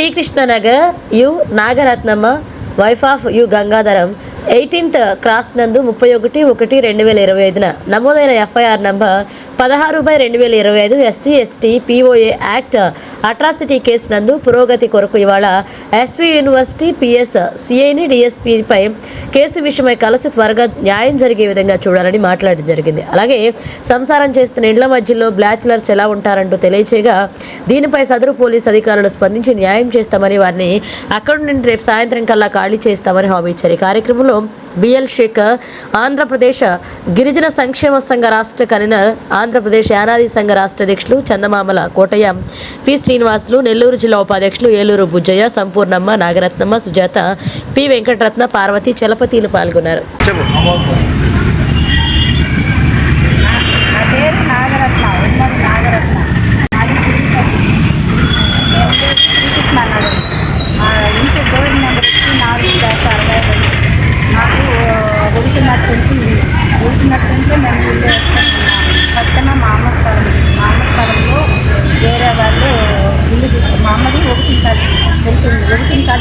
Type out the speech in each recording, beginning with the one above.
Srikrishna Nagar U Nagaratnamma wife of U Gangadharam. Eighteenth cross నందు ముప్పై ఒకటి ఒకటి రెండు వేల ఇరవై ఐదున నమోదైన ఎఫ్ఐఆర్ నంబర్ పదహారు బై రెండు వేల ఇరవై ఐదు SC ST POA act atrocity case నందు పురోగతి కొరకు ఇవాళ ఎస్వి యూనివర్సిటీ పిఎస్ సిఐని డిఎస్పీపై కేసు విషయమై కలిసి త్వరగా న్యాయం జరిగే విధంగా చూడాలని మాట్లాడడం జరిగింది. అలాగే సంసారం చేస్తున్న ఇండ్ల మధ్యలో బ్లాచులర్స్ ఎలా ఉంటారంటూ తెలియచేయగా దీనిపై సదరు పోలీస్ అధికారులు స్పందించి న్యాయం చేస్తామని వారిని అక్కడి నుండి రేపు సాయంత్రం కల్లా ఖాళీ చేస్తామని హామీ ఇచ్చారు. ఈ కార్యక్రమంలో బిఎల్ శేఖర్ ఆంధ్రప్రదేశ్ గిరిజన సంక్షేమ సంఘ రాష్ట్ర కన్వీనర్ ఆంధ్రప్రదేశ్ యానాది సంఘ రాష్ట్ర అధ్యక్షులు చందమామల కోటయ్య పి. శ్రీనివాసులు నెల్లూరు జిల్లా ఉపాధ్యక్షులు ఏలూరు బుజ్జయ్య సంపూర్ణమ్మ నాగరత్నమ్మ సుజాత పి. వెంకటరత్న పార్వతి చలపతిలు పాల్గొన్నారు నా పేరు నాగరత్న ఉమ్మడి నాగరత్న మాది తిరుపతి నేను శ్రీకృష్ణ నగర్ మా ఇంటి డోర్ నెంబర్ వచ్చి నాలుగు దాకా అరవై రెండు నాకు వెళ్తున్నట్టుంటే వెళ్తున్నట్టుంటే మేము ఇల్లు వేసుకుంటున్నాం పక్కన మా అమ్మ స్థలం మా అమ్మ స్థలంలో వేరే వాళ్ళు ఇల్లు తీసుకు మా అమ్మది ఒకటి కాదు వెళ్తుంది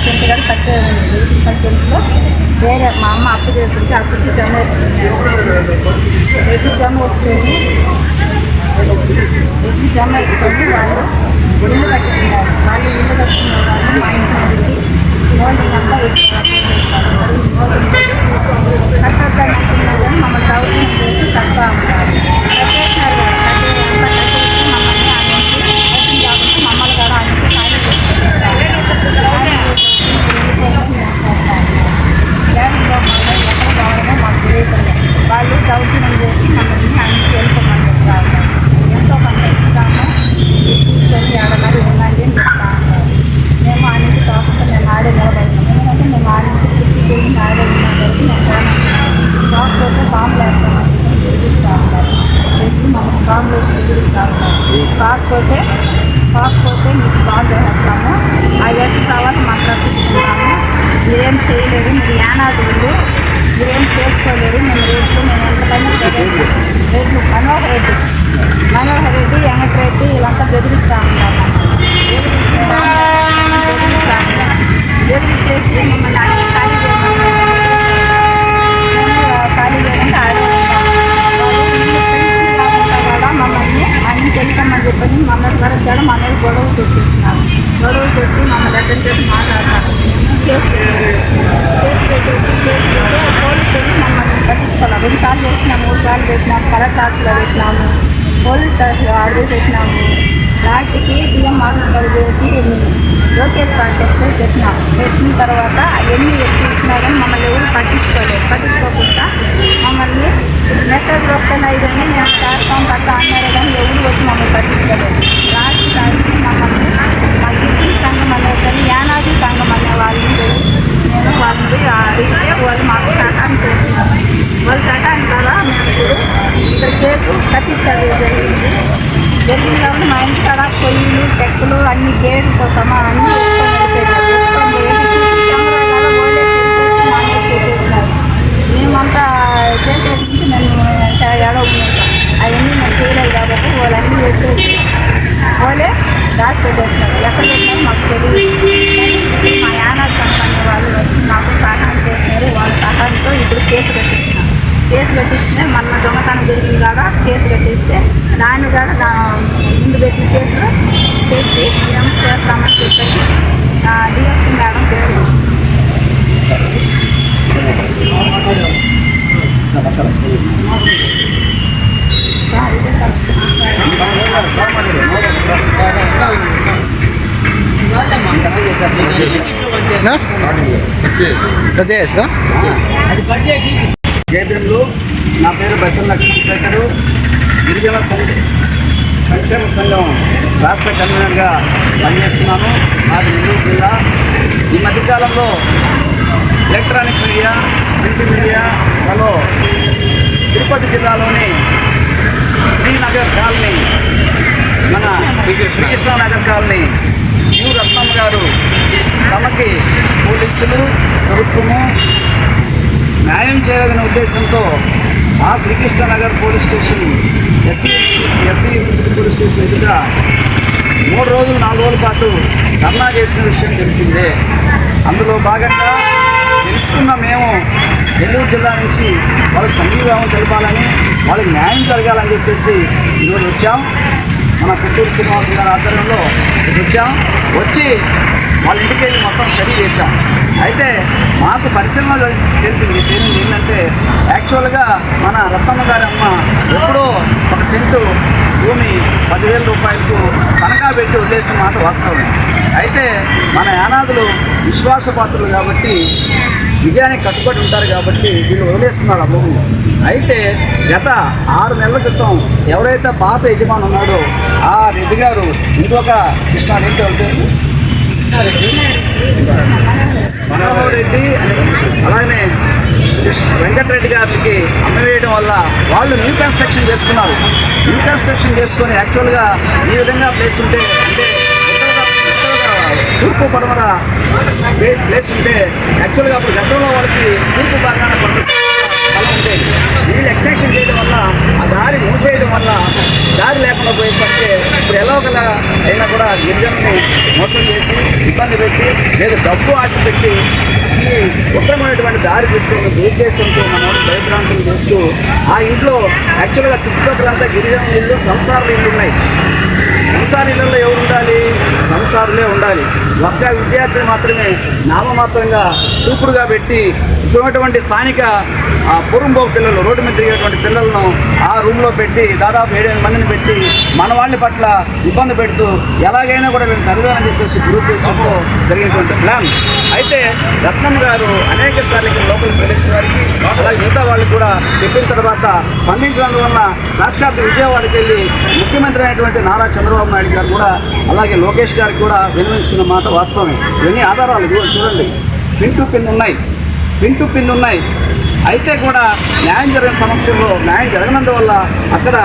పర్సెంట్ కాదు తక్కువ ఉంది ఒకటి కాదు వేరే మా అమ్మ అప్పు చేసుకుంటే అప్పుకి జమ వస్తుంది ఎగ్గు జమ వస్తుంది ఎగ్గు జమ వేసుకొని వాళ్ళు. ఇల్లు కట్టుకున్నారు. వాళ్ళు ఇల్లు కట్టుకున్నారు వాళ్ళు మా ఇంటికి మోల్డింగ్ అంతా కట్టొద్దని అంటున్నారు కానీ మమ్మల్ని దౌర్జన్యం చేసి తక్కువ అమ్మారు కట్టేసినారు కదా కట్టే అంతా కట్టేసి మమ్మల్ని ఆ నుంచి కట్టింగ్ కాబట్టి మమ్మల్ని కూడా ఆ నుంచి ఖాళీ గ్యాస్లో మళ్ళీ ఎక్కడ కావాలో మాకు తెలియదు వాళ్ళు దౌర్జన్యం చేసి మమ్మల్ని ఆ నుంచి వెళ్ళిపోమని చెప్తారు ఎంతో కొంత ఇస్తాము తీసుకొని ఆడగారు ఉండండి అని చెప్తా ఉంటారు మేము ఆ నుంచి కాకుండా మేము ఆడే నిలబడినాం ఎందుకంటే మేము ఆ నుంచి పుట్టి ఆడే ఉన్నాం వరకు మేము పోనాం కాకపోతే బాంబులు వేస్తామని బెదిరిస్తూ ఉంటారు పెట్టి మమ్మల్ని బాంబులు వేసి బెదిరిస్తూ ఉంటారు కాకపోతే కాకపోతే మీకు బాంబు వేస్తాము ఆ ఎత్తు కావాలి మాట్లాడుకుంటున్నాము మీరేం చేయలేరు. మీరు యానాదులు మీరేం చేసుకోలేరు. మేము రేట్లు మేము ఎంతకైనా రేట్లు మనోహర్ రెడ్డి మనోహర్ రెడ్డి వెంకటరెడ్డి వీళ్ళంతా బెదిరిస్తూ ఉంటారు బెదిరిస్తూ బెదిరిస్తూ ఉంటారు బెదిరించేసి మమ్మల్ని అన్ని ఖాళీ చేయమని మేము ఖాళీ చేయాలంటే ఆడే కదా మమ్మల్ని అన్ని తెలుసమ్మని చెప్పని మమ్మల్ని వరకు కూడా మా మీద గొడవలు తెచ్చేసినారు వచ్చి తెచ్చి మమ్మల్ని అడ్డం చేసి మాట్లాడతారు. కేసు పెట్టారు. కేసు పెట్టేసి కేసు పెడితే పోలీసులు మమ్మల్ని పట్టించుకోవాలి రెండు సార్లు పెట్టినాము మూడు సార్లు పెట్టినాము కలెక్టర్ ఆఫీస్లో పెట్టినాము పోలీస్ స్టేషన్లో అడుగు పెట్టినాము. లాస్ట్కి సీఎం ఆఫీస్ కాడ చేసి లోకేష్ సార్ చెప్తే పెట్టినాము పెట్టిన తర్వాత అవన్నీ ఎత్తి ఇచ్చినా కానీ మమ్మల్ని ఎవరు పట్టించుకోలేదు. పట్టించుకోకుండా మమ్మల్ని మెసేజ్లు వస్తున్నాయి కానీ నేను చేస్తాం పట్ల అన్నారు కానీ ఎవరు వచ్చి మమ్మల్ని పట్టించుకోలేదు. లాస్ట్ సారికి మమ్మల్ని మా గిరిజన సంఘం అనేసరి యానాది సంఘం అనే వాళ్ళని నేను వాళ్ళని అడిగితే వాళ్ళు మాకు సహాయం చేసినారు వాళ్ళు సహాయం ద్వారా మేము ఇప్పుడు ఇక్కడ కేసు కట్టించాలి జరిగింది జరిగిన కాబట్టి మా ఇంటి కాడ పొయ్యిలు చెక్కలు అన్ని గేడు కోసమా అన్ని వేసుకొని వెళ్ళిపోయినారు. వేసుకొని పోయేసి కెమెరా కాడ వాళ్ళే చేసేసి మా ఇంటికి చేసేసినారు మేమంతా చేసేసి మేము ఏడవ అవన్నీ మేము చేయలేదు కాబట్టి వాళ్ళన్నీ ఎత్తేసి వాళ్ళే దాచి పెట్టేస్తున్నారు ఎక్కడ పెట్టినారో మాకు తెలియదు కానీ మా యానాది కంపెనీ వాళ్ళు వచ్చి మాకు సహాయం చేసినారు వాళ్ళ సహాయంతో ఇప్పుడు కేసు కట్టించినారు కేసు కట్టిస్తే మన దొంగతనం జరిగింది కాడ కేసు కట్టిస్తే దాన్ని కూడా దా ముందు కేసులో పెట్టి మేము చేస్తామని చెప్పేసి డిఎస్పీ మేడం చెప్పారు సార్ నా పేరు బెత్తం లక్ష్మణ్ శేఖరు గిరిజన సంఘ సంక్షేమ సంఘం రాష్ట్ర కన్వీనర్గా పనిచేస్తున్నాను. మాది నెల్లూరు జిల్లా. ఈ మధ్యకాలంలో ఎలక్ట్రానిక్ మీడియా ప్రింట్ మీడియాలలో తిరుపతి జిల్లాలోని శ్రీనగర్ కాలనీ మన శ్రీకృష్ణనగర్ కాలనీ యు రత్నమ్మ గారు తమకి పోలీసులు ప్రభుత్వము న్యాయం చేయాలనే ఉద్దేశంతో ఆ Srikrishnanagar police station SC SC station ఎదుట మూడు రోజులు నాలుగు రోజుల పాటు ధర్నా చేసిన విషయం తెలిసిందే. అందులో భాగంగా తెలుసుకున్న మేము నెల్లూరు జిల్లా నుంచి వాళ్ళకి సంఘీభావం తెలపాలని వాళ్ళకి న్యాయం జరగాలని చెప్పేసి ఈరోజు వచ్చాం. మన పుత్తూరు శ్రీనివాసం గారి ఆధ్వర్యంలో వచ్చాం. వచ్చి వాళ్ళ ఇంటికి వెళ్ళి మొత్తం స్టడీ చేశాం. అయితే మాకు పరిశీలన తెలిసింది తేలింది ఏంటంటే యాక్చువల్గా మన రత్తమ్మ గారి అమ్మ ఎప్పుడో ఒక సెంటు భూమి పదివేల రూపాయలకు తనఖా పెట్టి వదిలేసిన మాట వాస్తవం అయితే మన యానాదులు విశ్వాసపాత్రులు కాబట్టి విజయానికి కట్టుబడి ఉంటారు కాబట్టి వీళ్ళు వదిలేసుకున్నారు ఆ భూమిని. అయితే గత ఆరు నెలల క్రితం ఎవరైతే పాత యజమాని ఉన్నాడో ఆ రెడ్డి గారు ఇంకొక కృష్ణ రెడ్డి పేరు? కృష్ణారెడ్డి. మనోహర్ రెడ్డి. అలాగనే వెంకటరెడ్డి గారికి అమ్మవేయడం వల్ల వాళ్ళు న్యూ కన్స్ట్రక్షన్ చేసుకున్నారు. న్యూ కన్స్ట్రక్షన్ చేసుకొని యాక్చువల్గా ఈ విధంగా ప్లేస్ ఉంటే అంటే తూర్పు పడమర ప్లేస్ ఉంటే యాక్చువల్గా అప్పుడు గతంలో వాళ్ళకి తూర్పు భాగాన పడమర ఉండేది వీళ్ళు ఎక్స్టెన్షన్ చేయడం వల్ల ఆ దారి మూసేయడం వల్ల దారి లేకుండా పోయేసరికి ఇప్పుడు ఎలా ఒకలా అయినా కూడా గిరిజనుల్ని మోసం చేసి ఇబ్బంది పెట్టి లేదా డబ్బు ఆశ పెట్టి ఈ ఉత్తరమైనటువంటి దారి తీసుకున్న ఉద్దేశంతో మనం భయభ్రాంతులు చేస్తూ ఆ ఇంట్లో యాక్చువల్గా చుట్టుపక్కలంతా గిరిజన ఇళ్ళు సంసారాలు ఇళ్ళు ఉన్నాయి. సంసార ఇళ్ళల్లో ఎవరు ఉండాలి? సంసారులే ఉండాలి. ఒక్క విద్యార్థిని మాత్రమే నామమాత్రంగా చూపుడుగా పెట్టి ఇటువంటి స్థానిక ఆ, పిల్లలు రోడ్డు మీద తిరిగేటువంటి పిల్లలను ఆ రూమ్లో పెట్టి దాదాపు ఏడెనిమిది మందిని పెట్టి మన వాళ్ళ పట్ల ఇబ్బంది పెడుతూ ఎలాగైనా కూడా వీళ్ళు తరగాలని చెప్పేసి దురుద్దేశంతో జరిగేటువంటి ప్లాన్. ఎందుకంటే రత్నం గారు అనేక సార్లు ఇక్కడ లోకల్ ప్రదేశ్ వారికి అలాగే మిగతా వాళ్ళకి కూడా చెప్పిన తర్వాత స్పందించడం వల్ల సాక్షాత్ విజయవాడకి వెళ్ళి ముఖ్యమంత్రి అయినటువంటి నారా చంద్రబాబు నాయుడు గారు కూడా అలాగే లోకేష్ గారికి కూడా వినియోగించుకున్న మాట వాస్తవమే. ఇవన్నీ ఆధారాలు చూడండి. పిన్ టు పిన్ ఉన్నాయి పిన్ టు పిన్ ఉన్నాయి అయితే కూడా న్యాయం జరిగిన సమక్షంలో న్యాయం జరగనందువల్ల అక్కడ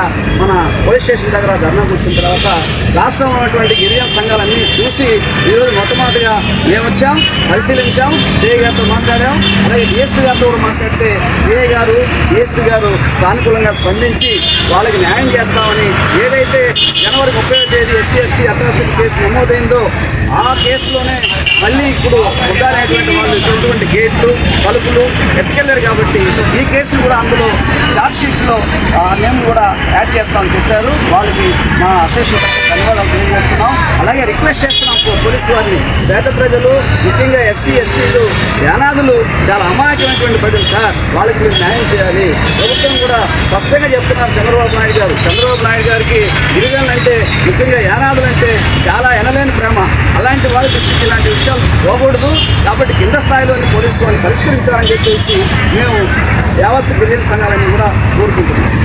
మన పోలీస్ స్టేషన్ దగ్గర ధర్నా కూర్చున్న తర్వాత రాష్ట్రంలో ఉన్నటువంటి గిరిజన సంఘాలన్నీ చూసి ఈరోజు మొట్టమొదటిగా మేము వచ్చాం పరిశీలించాం సిఐ గారితో మాట్లాడాం అలాగే డిఎస్పీ గారితో కూడా మాట్లాడితే సిఐ గారు డిఎస్పీ గారు సానుకూలంగా స్పందించి వాళ్ళకి న్యాయం చేస్తామని ఏదైతే జనవరి ముప్పై తేదీ ఎస్సీ ఎస్టీ అట్రాసిటీ కేసు నమోదైందో ఆ కేసులోనే మళ్ళీ ఇప్పుడు ఉండాలనేటువంటి వాళ్ళు ఇటువంటి గేట్లు తలుపులు ఎత్తుకెళ్ళారు కాబట్టి ఈ కేసును కూడా అందులో ఛార్జ్షీట్లో ఆ నేమ్ కూడా యాడ్ చేస్తామని చెప్పారు. వాళ్ళకి మా అసోసియేషన్ ధన్యవాదాలు తెలియజేస్తున్నాం. అలాగే రిక్వెస్ట్ చేస్తున్నాం పోలీసు వారిని పేద ప్రజలు ముఖ్యంగా ఎస్సీ ఎస్టీలు యానాదులు చాలా అమాయకమైనటువంటి ప్రజలు సార్. వాళ్ళకి మీరు న్యాయం చేయాలి. ప్రభుత్వం కూడా స్పష్టంగా చెప్తున్నారు చంద్రబాబు నాయుడు గారు. చంద్రబాబు నాయుడు గారికి గిరిజనులు అంటే ముఖ్యంగా యానాదులు అంటే చాలా ఎనలేని ప్రేమ. అలాంటి వాళ్ళ దృష్టికి ఇలాంటి విషయాలు పోకూడదు. కాబట్టి కింద స్థాయిలోని పోలీసు వారిని పరిష్కరించాలని చెప్పేసి మేము యావత్ గిరిజన సంఘాలని కూడా కోరుకుంటున్నాం.